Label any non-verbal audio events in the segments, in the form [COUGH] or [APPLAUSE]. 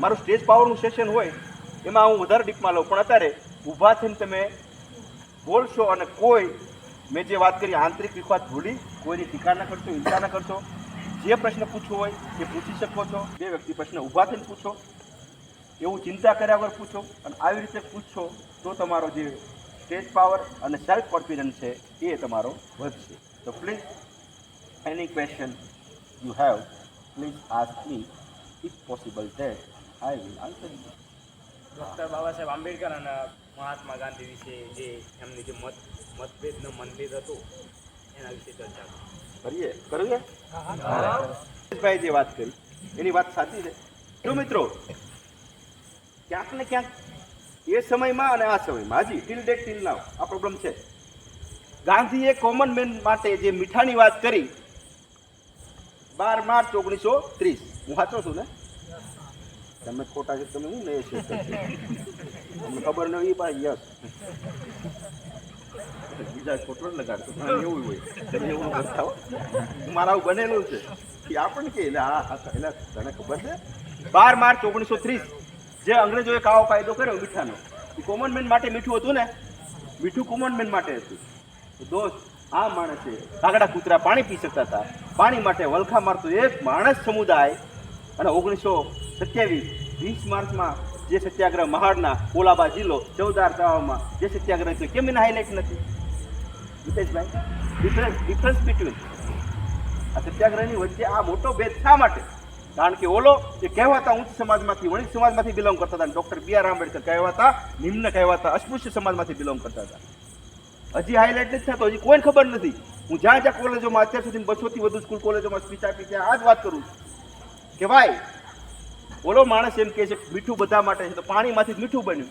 મારું સ્ટેજ પાવરનું સેશન હોય, એમાં હું વધારે ડીપમાં લઉં. પણ અત્યારે ઊભા થઈને તમે બોલશો અને કોઈ, મેં જે વાત કરી, આંતરિક વિશ્વાસ ભૂલી, કોઈની ટીકા ન કરશો હિંસા ન કરશો, જે પ્રશ્ન પૂછવો હોય એ પૂછી શકો છો. બે વ્યક્તિ પ્રશ્ન ઊભા થઈને પૂછો, એવું ચિંતા કર્યા વગર પૂછો અને આવી રીતે પૂછશો તો તમારો જે સ્ટેજ પાવર અને સેલ્ફ કોન્ફિડન્સ છે એ તમારો વધશે. તો please any question you have please ask me if possible that doctor Baba Saheb Ambedkar અને મહાત્મા ગાંધી વિશે જે એમની જે મત મતભેદનું મંદિર હતું, એના વિશે ચર્ચા કરો. કરીએ? કરીએ ભાઈ જે વાત કરી, એની વાત સાચી છે. જો મિત્રો, ક્યાંક ને ક્યાંક એ સમયમાં અને આ સમયમાં, હજી ટીલ ડેટ ટીલ નાવ આ પ્રોબ્લેમ છે. ગાંધીએ કોમન મેન માટે જે મીઠાની વાત કરી, બાર માર્ચ ઓગણીસો ત્રીસ, હું સાચો છું ને? તમે ખોટા છે, તમે શું નહીં છે તમને ખબર ન હોય પણ યસ બીજા ખોટો લગાડતો એવું હોય. તમે એવું કરતા હો. મારા આવું બનેલું છે. એ આપણને કે એટલે હા એટલે તને ખબર છે? બાર માર્ચ ઓગણીસો ત્રીસ, જે અંગ્રેજોએ કાવો કાયદો કર્યો મીઠાનો. એ કોમન મેન માટે મીઠું હતું ને? મીઠું કોમન મેન માટે હતું. દોસ્ત, આ માણસે કાગડા કૂતરા પાણી પી શકતા હતા. પાણી માટે વલખા મારતું એક માણસ સમુદાય. અને ઓગણીસો સત્યાવીસ, વીસ માર્ચમાં જે સત્યાગ્રહ મહાડના કોલાબા જિલ્લો ચૌદાર તળાવમાં જે સત્યાગ્રહ થયો, કેમ એને હાઇલાઇટ નથી? મિતેશભાઈ ડિફરન્સ ડિફરન્સ બિટવીન આ સત્યાગ્રહની વચ્ચે આ મોટો ભેદ શા માટે? કારણ કે ઓલો એ કહેવાતા ઉચ્ચ સમાજમાંથી, વણિક સમાજમાંથી બિલોંગ કરતા હતા ડૉક્ટર બી આર આંબેડકર કહેવાતા, નિમ્ન કહેવાતા, અસ્પૃશ્ય સમાજમાંથી બિલોંગ કરતા હતા. હજી હાઇલાઇટ નથી થતો, હજી કોઈને ખબર નથી. હું જ્યાં જ્યાં કોલેજોમાં અત્યાર સુધી બસોથી વધુ સ્કૂલ કોલેજોમાં સ્પીચ આપી ત્યાં આ જ વાત કરું છું. કે ભાઈ ઓલો માણસ એમ કહે છે, મીઠું બધા માટે છે. તો પાણીમાંથી જ મીઠું બન્યું.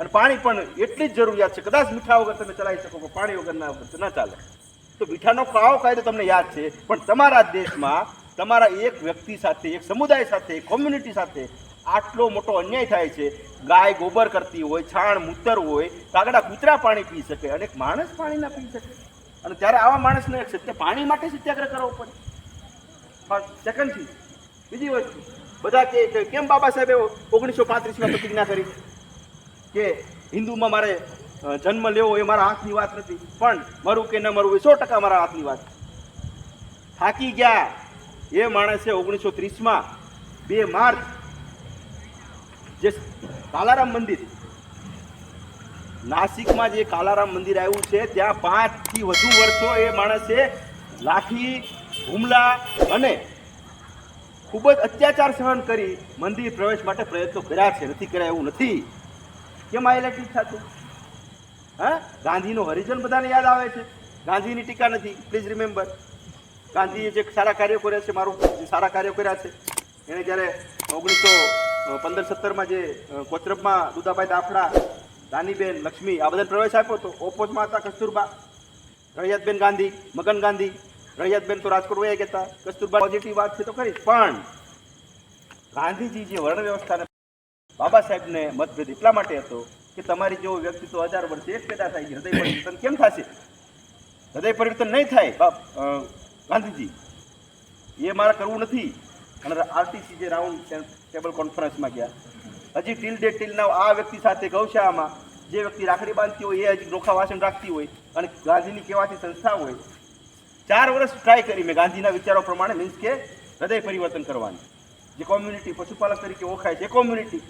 અને પાણી પણ એટલી જ જરૂરિયાત છે. કદાચ મીઠા વગર તમે ચલાવી શકો, પણ વગર ના ના ચાલે. તો મીઠાનો કાવો કાયદો તમને યાદ છે, પણ તમારા દેશમાં તમારા એક વ્યક્તિ સાથે, એક સમુદાય સાથે, એક કોમ્યુનિટી સાથે આટલો મોટો અન્યાય થાય છે. ગાય ગોબર કરતી હોય, છાણ મૂતર હોય, કાગડા કૂતરા પાણી પી શકે, અને માણસ પાણી ના પી શકે. અને ત્યારે આવા માણસને સત્ય પાણી માટે સત્યાગ્રહ કરવો પડે. સેકન્ડથી બીજી વસ્તુ. બધા કે કેમ બાબા સાહેબે ઓગણીસો પાંત્રીસમાં પ્રતિજ્ઞા કરી. કે હિન્દુમાં મારે જન્મ લેવો એ મારા હાથની વાત નથી. પણ મરું કે ન મરવું એ સો ટકા મારા હાથની વાત. થાકી ગયા. એ માણસે ઓગણીસો ત્રીસમાં બે માર્ચ, જે કાલારામ મંદિર, નાસિકમાં જે કાલારામ મંદિર આવ્યું છે, ત્યાં પાંચથી વધુ વર્ષો એ માણસે લાઠી, હુમલા અને ખૂબ જ અત્યાચાર સહન કરી મંદિર પ્રવેશ માટે પ્રયત્નો કર્યા છે. નથી કર્યા એવું નથી. કેમ હાઇલાઇટ થતું? હા? ગાંધીનો હરિજન બધાને યાદ આવે છે. ગાંધીની ટીકા નથી. પ્લીઝ રિમેમ્બર ગાંધીએ જે સારા કાર્યો કર્યા છે, મારું જે સારા કાર્યો કર્યા છે એણે જ્યારે ઓગણીસો પંદર સત્તરમાં જે કોચરબમાં દુદાભાઈ દાફડા, રાનીબેન, લક્ષ્મી આ બધાને પ્રવેશ આપ્યો હતો. ઓપોઝમાં હતા કસ્તુરબા રળિયાતબેન ગાંધી, મગન ગાંધી રળિયાતબેન તો રાજકોટ વયા કહેતા હતા કસ્તુરબા પોઝિટિવ વાત છે તો ખરી પણ ગાંધીજી જે વર્ણ વ્યવસ્થાને બાબા સાહેબને મતભેદ એટલા માટે હતો કે તમારી જેવો વ્યક્તિ તો હજાર વર્ષે એક પેદા થાય હૃદય પરિવર્તન કેમ થશે? હૃદય પરિવર્તન નહીં થાય, બાપ ગાંધીજી. એ મારે કરવું નથી. અને આરટીસી જે રાઉન્ડ ટેબલ કોન્ફરન્સમાં ગયા. હજી ટીલ ડે ટીલ ના આ વ્યક્તિ સાથે ગૌશાળામાં જે વ્યક્તિ રાખડી બાંધતી હોય એ હજી નોખા વાસણ રાખતી હોય અને ગાંધીની કહેવાતી સંસ્થા હોય ચાર વર્ષ ટ્રાય કરી મેં ગાંધીના વિચારો પ્રમાણે મીન્સ કે હૃદય પરિવર્તન કરવાની. જે કોમ્યુનિટી પશુપાલક તરીકે ઓળખાય છે કોમ્યુનિટી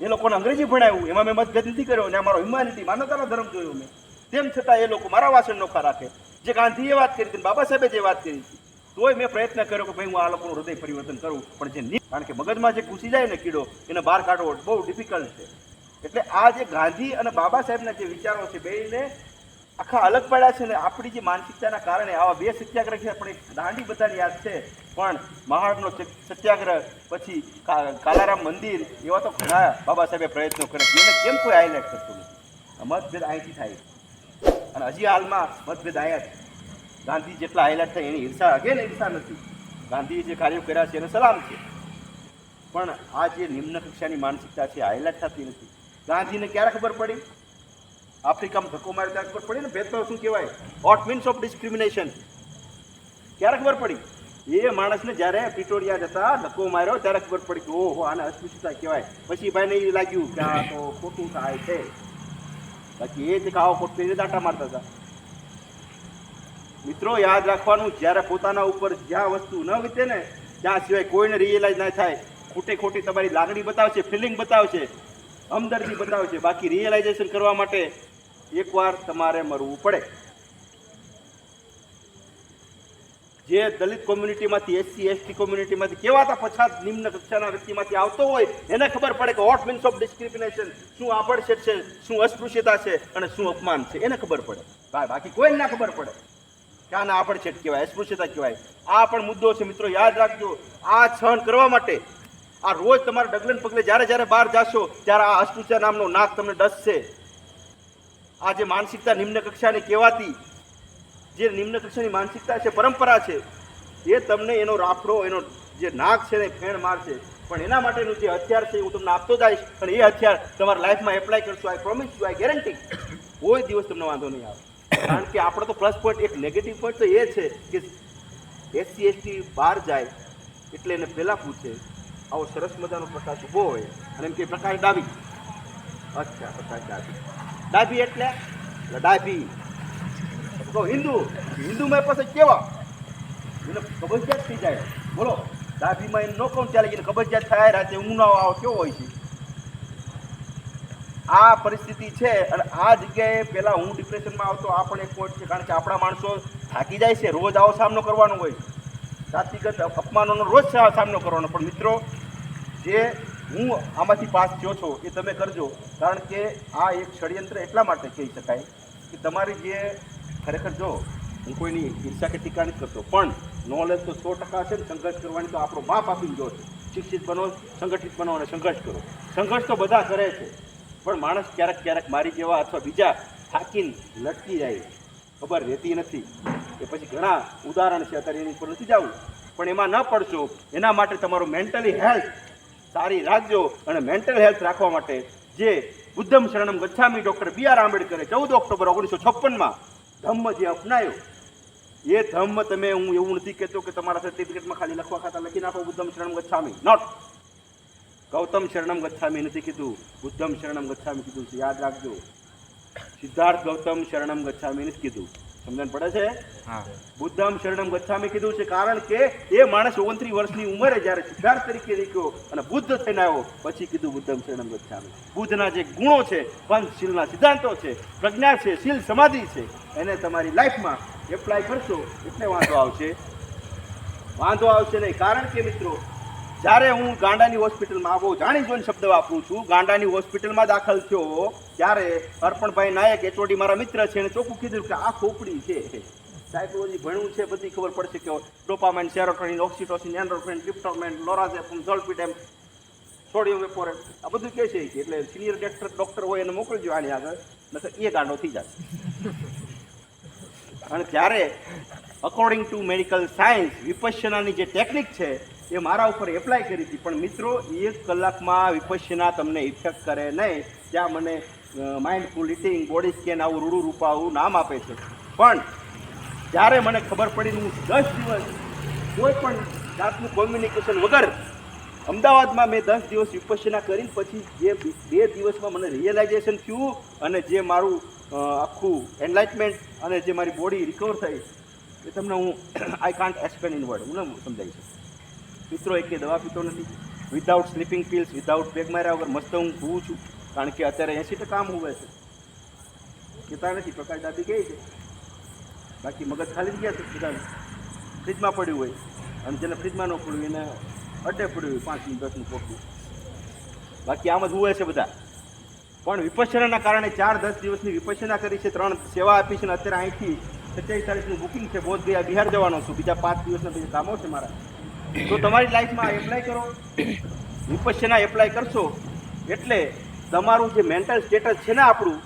એ લોકોને અંગ્રેજી ભણાવ્યું, એમાં મેં મતભેદ નથી કર્યો અને અમારો હ્યુમાનિટી માનવતાનો ધર્મ જોયો મેં. તેમ છતાં એ લોકો મારા વાસણ નોખા રાખે. જે ગાંધીએ વાત કરી હતી બાબા સાહેબે જે વાત કરી હતી, તોય મેં પ્રયત્ન કર્યો કે ભાઈ હું આ લોકોનું હૃદય પરિવર્તન કરું. પણ જે નહીં કારણ કે મગજમાં જે ઘૂસી જાય ને કીડો, એને બહાર કાઢવો બહુ ડિફિકલ્ટ છે. એટલે આ જે ગાંધી અને બાબા સાહેબના જે વિચારો છે, બેયને આખા અલગ પડ્યા છે ને આપણી જે માનસિકતાના કારણે આવા બે સત્યાગ્રહ છે, પણ દાંડી બધાને યાદ છે. પણ મહાડનો સત્યાગ્રહ પછી કાલારામ મંદિર, એવા તો ઘણા બાબા સાહેબે પ્રયત્નો કરે છે એને કેમ કોઈ હાઇલાઇટ કરતું નથી? મતભેદ અહીંથી થાય. અને હજી હાલમાં મતભેદ અહીંયા છે. ગાંધી જેટલા હાઇલાઇટ થાય, એની ઈર્ષા અગેન ઈર્ષા નથી. ગાંધીએ જે કાર્યો કર્યા છે, એને સલામ છે. પણ આ જે નિમ્ન કક્ષાની માનસિકતા છે હાઇલાઇટ થતી નથી. ગાંધીને ક્યારે ખબર પડી? આફ્રિકામાં ધક્કો મારે ત્યારે ખબર પડી ને ભેદભાવ શું કહેવાય? વોટ મીન્સ ઓફ ડિસ્ક્રિમિનેશન ક્યારે ખબર પડી? એ માણસને જ્યારે પિટોરિયા જતા ધક્કો માર્યો ત્યારે ખબર પડી કે ઓહો, આને અસ્પૃશ્યતા કહેવાય. પછી ભાઈને એ લાગ્યું કે આ તો ખોટું થાય છે. બાકી એ જ કાવો ખોટ કરીને દાંટા મારતા હતા. મિત્રો, યાદ રાખવાનું, જ્યારે પોતાના ઉપર જ્યાં વસ્તુ ન વીતે ને, ત્યાં સિવાય કોઈને રિયલાઇઝ ના થાય. ખોટે ખોટી તમારી લાગણી બતાવશે ફિલિંગ બતાવશે. હમદર્દી બતાવશે બાકી રિયલાઇઝેશન કરવા માટે એકવાર તમારે મરવું પડે. જે દલિત કોમ્યુનિટીમાંથી એસસી એસટી કોમ્યુનિટીમાંથી કેવાતા પછાત નિમ્ન કક્ષાના વ્યક્તિમાંથી આવતો હોય, એને ખબર પડે કે વોટ મીન્સ ઓફ ડિસ્ક્રિમિનેશન શું આભડછેદ છે, શું અસ્પૃશ્યતા છે અને શું અપમાન છે. એને ખબર પડે. બાકી કોઈને ના ખબર પડે કે આને આભડછેદ કહેવાય અસ્પૃશ્યતા કહેવાય આ પણ મુદ્દો છે મિત્રો, યાદ રાખજો. આ સહન કરવા માટે આ રોજ તમારે ડગલે પગલે જ્યારે જ્યારે બહાર જાશો, ત્યારે આ અસ્પૃશ્ય નામનો નાક તમને ડસશે. આ જે માનસિકતા નિમ્ન કક્ષાની કહેવાતી, જે નિમ્ન કક્ષાની માનસિકતા છે, પરંપરા છે, એ તમને એનો રાફડો, એનો જે નાક છે ને ફેણ મારશે. પણ એના માટેનું જે હથિયાર છે હું તમને આપતો જઈશ, અને એ હથિયાર તમારા લાઈફમાં એપ્લાય કરશો I promise you I guarantee કોઈ દિવસ તમને વાંધો નહીં આવે. કારણ કે આપણો તો પ્લસ પોઈન્ટ એક નેગેટિવ પોઈન્ટ તો એ છે કે એસસી એસટી બહાર જાય, એટલે એને પહેલાં પૂછે. આવો સરસ મજાનો પ્રકાશ ઊભો હોય. અને એમ કે પ્રકાશ ડાબી. અચ્છા, પ્રકાશ ડાબી. ડાબી એટલે? ડાબી. તો હિન્દુ? હિન્દુ મેં પાસે કેવા? એને કબજિયાત થઈ જાય. બોલો, ડાબીમાં એને ન કોણ ચાલે એને કબજિયાત થાય, રાતે ના આવો કેવો હોય છે? આ પરિસ્થિતિ છે અને આ જગ્યાએ પહેલાં હું ડિપ્રેશનમાં આવતો, આ પણ એક પોઈન્ટ છે. કારણ કે આપણા માણસો થાકી જાય છે, રોજ આવો સામનો કરવાનો હોય. જાતિગત અપમાનોનો રોજ સામનો કરવાનો. પણ મિત્રો, જે હું આમાંથી પાસ થયો છો, એ તમે કરજો. કારણ કે આ એક ષડયંત્ર એટલા માટે કહી શકાય કે તમારી જે ખરેખર જો હું કોઈની ઈર્ષા કે ટીકા નથી કરતો, પણ નોલેજ તો સો ટકા છે ને સંઘર્ષ કરવાની તો આપણો બાપ આપીને જો શિક્ષિત બનો, સંગઠિત બનો અને સંઘર્ષ કરો. સંઘર્ષ તો બધા કરે છે, પણ માણસ ક્યારેક ક્યારેક મારી જેવા અથવા બીજા થાકીને લટકી જાય. ખબર રહેતી નથી. એ પછી ઘણા ઉદાહરણ છે, અત્યારે એની ઉપર નથી જવું પણ એમાં ન પડશો. એના માટે તમારું મેન્ટલી હેલ્થ સારી રાખજો અને મેન્ટલ હેલ્થ રાખવા માટે જે બુદ્ધમ શરણમ ગચ્છામી ડૉક્ટર બી આર આંબેડકરે ચૌદ ઓક્ટોબર ઓગણીસો છપ્પનમાં ધમ્મ જે અપનાયો, એ ધમ્મ તમે હું એવું નથી કહેતો કે તમારા સર્ટિફિકેટમાં ખાલી લખવા ખાતા લખી નાખો બુદ્ધમ શરણમ ગચ્છામી. નોટ ગૌતમ શરણમ ગચ્છામી નથી કીધું. બુદ્ધમ શરણમ ગચ્છામી કીધું છે. યાદ રાખજો. સિદ્ધાર્થ ગૌતમ શરણમ ગચ્છામી નથી કીધું. સમજણ પડે છે? હા. બુદ્ધમ શરણમ ગચ્છામી કીધું છે કારણ કે એ માણસ ઓગણત્રીસ વર્ષની ઉંમરે જ્યારે સિદ્ધાર્થ તરીકે નીકળ્યો અને બુદ્ધ થઈને આવ્યો પછી કીધું બુદ્ધમ શરણમ ગચ્છામી. બુદ્ધના જે ગુણો છે પંચશીલના સિદ્ધાંતો છે પ્રજ્ઞા છે શીલ સમાધિ છે એને તમારી લાઈફમાં એપ્લાય કરશો એટલે વાંધો આવશે. વાંધો આવશે નહીં. કારણ કે મિત્રો જ્યારે હું ગાંડાની હોસ્પિટલમાં બહુ જાણી જોઈને શબ્દ વાપરું છું, ગાંડાની હોસ્પિટલમાં દાખલ થયો, ત્યારે અર્પણભાઈ નાયક, એચઓડી મારા મિત્ર છે એને ચોખ્ખું કીધું કે આ ખોપડી છે. સાયકોલોજી ભણવું છે, બધી ખબર પડશે કે dopamine, serotonin, oxytocin, endorphin, tryptamine lorazepam zolpidem sodium valproate આ બધું કહે છે કે એટલે સિનિયર ડોક્ટર, ડૉક્ટર હોય એને મોકલજો આની આગળ, નકર એ ગાંડો થઈ જશે અને ત્યારે અકોર્ડિંગ ટુ મેડિકલ સાયન્સ વિપશ્યનાની જે ટેકનિક છે એ મારા ઉપર એપ્લાય કરી હતી. પણ મિત્રો, એક કલાકમાં વિપશ્યના તમને ઇફેક્ટ કરે નહીં. ત્યાં મને માઇન્ડફુલ ઇટિંગ બોડી સ્કેન આવું રૂડું રૂપા આવું નામ આપે છે. પણ જ્યારે મને ખબર પડી હું દસ દિવસ કોઈ પણ જાતનું કોમ્યુનિકેશન વગર અમદાવાદમાં મેં દસ દિવસ વિપશ્યના કરીને પછી જે બે દિવસમાં મને રિયલાઇઝેશન થયું અને જે મારું આખું એનલાઇટમેન્ટ અને જે મારી બોડી રિકવર થઈ, એ તમને હું I can't explain in word હું સમજાવી શકું. મિત્રો એક દવા પીતો નથી. Without sleeping pills without peg માર્યા વગર મસ્ત હું ભૂવું છું. કારણ કે અત્યારે એંસી ટકા આમ ઉભે છે. કહેતા નથી પ્રકાશ દાદી કહે છે. બાકી મગજ ખાલી ગયા છે બધાને. ફ્રીજમાં પડ્યું હોય. અને જેને ફ્રીજમાં ન પડ્યું, એને અડે પડ્યું હોય પાંચનું દસનું પોટલું બાકી આમ જ હુવે છે બધા. પણ વિપશ્યનાના કારણે ચાર, દસ દિવસની વિપશ્યના કરી છે, ત્રણ સેવા આપી છે અને અત્યારે અહીંથી સત્યાવીસ તારીખનું બુકિંગ છે. બોધ ગયા બિહાર જવાનો છું. બીજા પાંચ દિવસના બીજા કામો છે મારા. તો તમારી લાઈફમાં એપ્લાય કરો. વિપશ્યના એપ્લાય કરશો. એટલે તમારું જે મેન્ટલ સ્ટેટસ છે ને આપણું,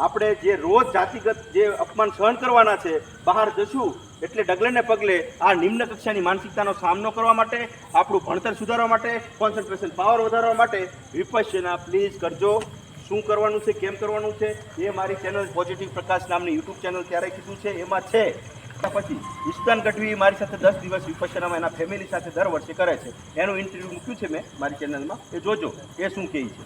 આપણે જે રોજ જાતિગત જે અપમાન સહન કરવાના છે, બહાર જશું, એટલે ડગલે ને પગલે આ નિમ્ન કક્ષાની માનસિકતાનો સામનો કરવા માટે, આપણું ભણતર સુધારવા માટે કોન્સન્ટ્રેશન પાવર વધારવા માટે વિપશ્યના પ્લીઝ કરજો. શું કરવાનું છે, કેમ કરવાનું છે, એ મારી ચેનલ પોઝિટિવ પ્રકાશ નામની યુટ્યુબ ચેનલ ત્યારે કીધું છે, એમાં છે. પછી ઇસ્તાન ગઢવી મારી સાથે દસ દિવસ વિપસનામાં એના ફેમિલી સાથે દર વર્ષે કરે છે. એનું ઇન્ટરવ્યૂ મૂક્યું છે મેં મારી ચેનલમાં એ જોજો, એ શું કહે છે.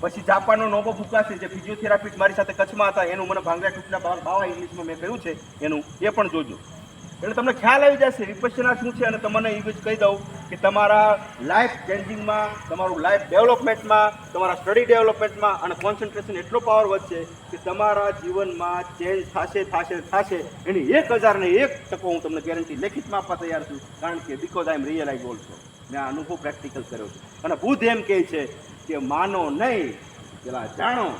પછી જાપાનનો નોબો ભૂકાસી જે ફિઝિયોથેરાપિસ્ટ મારી સાથે કચ્છમાં હતા, એનું મને ભાંગડા તૂટલા બાવા ઇંગ્લિશમાં મેં કહ્યું છે, એનું એ પણ જોજો. એટલે તમને ખ્યાલ આવી જશે વિપસના શું છે અને તમને એ જ કહી દઉં. કે તમારા લાઈફ ચેન્જિંગમાં તમારું લાઈફ ડેવલપમેન્ટમાં તમારા સ્ટડી ડેવલપમેન્ટમાં અને કોન્સન્ટ્રેશન એટલો પાવર વધશે કે તમારા જીવનમાં ચેન્જ થશે થશે થશે. એની એક હજારને એક ટકો હું તમને ગેરંટી લેખિતમાં આપવા તૈયાર છું, કારણ કે because I am realize also મેં આ અનુભવ પ્રેક્ટિકલ કર્યો છે. અને બુદ્ધ એમ કહે છે કે માનો નહીં, પેલા જાણો,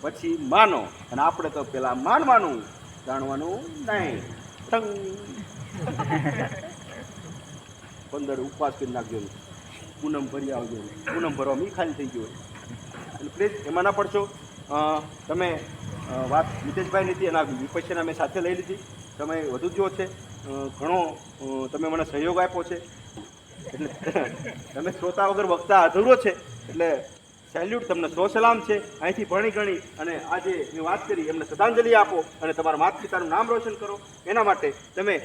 પછી માનો. અને આપણે તો પેલા માનવાનું, જાણવાનું નહીં. [LAUGHS] પંદર ઉપવાસ કરી નાખજો પૂનમ ભરી આવજો પૂનમ ભરવામાં એ ખાલી થઈ ગયો અને પ્લીઝ એમાં ના પડશો. તમે વાત મિતેશભાઈ હતી, એના વિપક્ષના મેં સાથે લઈ લીધી. તમે વધુ જો છે. ઘણો તમે મને સહયોગ આપ્યો છે. એટલે [LAUGHS] તમે શ્રોતા વગર વક્તા અધૂરો છે. એટલે સેલ્યુટ તમને સો સલામ છે. અહીંથી ભણી ગણી અને આજે મેં વાત કરી, એમને શ્રદ્ધાંજલિ આપો અને તમારા માતા પિતાનું નામ રોશન કરો. એના માટે તમે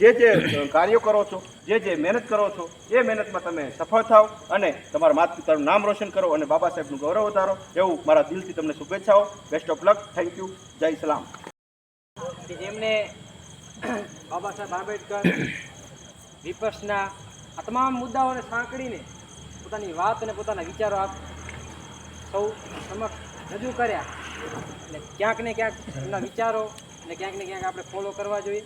જે જે કાર્યો કરો છો, જે જે મહેનત કરો છો, એ મહેનતમાં તમે સફળ થાઓ અને તમારા માત પિતાનું નામ રોશન કરો અને બાબા સાહેબનું ગૌરવ વધારો. એવું મારા દિલથી તમને શુભેચ્છાઓ. Best of luck thank you જય સલામ. જેમને બાબા સાહેબ આંબેડકર વિપક્ષના આ તમામ મુદ્દાઓને સાંકળીને પોતાની વાત અને પોતાના વિચારો આપ સૌ સમક્ષ રજૂ કર્યા. એટલે ક્યાંક ને ક્યાંક એમના વિચારો અને ક્યાંક ને ક્યાંક આપણે ફોલો કરવા જોઈએ.